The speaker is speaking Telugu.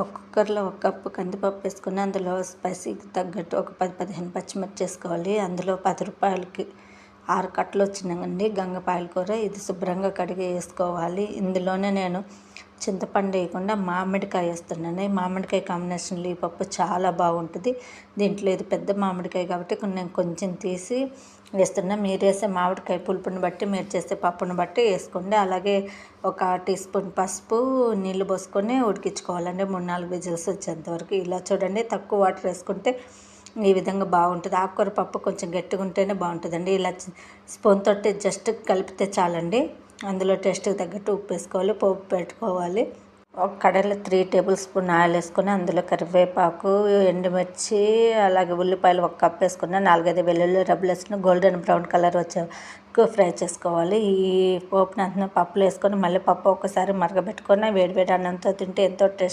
ఒక కుక్కర్లో ఒక కప్పు కందిపప్పు వేసుకుని అందులో స్పైసీకి తగ్గట్టు ఒక పది పదిహేను పచ్చిమిర్చి వేసుకోవాలి. అందులో పది రూపాయలకి ఆరు కట్టలు వచ్చినాయండి గంగపాయల కూర ఇది శుభ్రంగా కడిగి వేసుకోవాలి. ఇందులోనే నేను చింతపండు వేయకుండా మామిడికాయ వేస్తున్నాను. మామిడికాయ కాంబినేషన్లో ఈ పప్పు చాలా బాగుంటుంది. దీంట్లో ఇది పెద్ద మామిడికాయ కాబట్టి నేను కొంచెం తీసి వేస్తున్నా. మీరు వేసే మామిడికాయ పులుపుని బట్టి మీరు చేసే పప్పును బట్టి వేసుకోండి. అలాగే ఒక టీ స్పూన్ పసుపు నీళ్ళు పోసుకొని ఉడికించుకోవాలండి. మూడు నాలుగు విజిల్స్ వచ్చేంతవరకు. ఇలా చూడండి తక్కువ వాటర్ వేసుకుంటే ఈ విధంగా బాగుంటుంది. ఆకుకూర పప్పు కొంచెం గట్టిగా ఉంటేనే బాగుంటుందండి. ఇలా స్పూన్ తోటి జస్ట్ కలిపితే చాలండి. అందులో టేస్ట్కి తగ్గట్టు ఉప్పు వేసుకోవాలి పోపు పెట్టుకోవాలి. ఒక కడాయిలో త్రీ టేబుల్ స్పూన్ ఆయిల్ వేసుకుని అందులో కరివేపాకు ఎండుమిర్చి అలాగే ఉల్లిపాయలు ఒక కప్ వేసుకున్న నాలుగైదు వెల్లుల్లి రబ్బులు వేసుకుని గోల్డెన్ బ్రౌన్ కలర్ వచ్చే ఫ్రై చేసుకోవాలి. ఈ పోపుని పప్పులు వేసుకొని మళ్ళీ పప్పు ఒకసారి మరగబెట్టుకొని వేడివేడి అన్నంతో తింటే ఎంతో టేస్ట్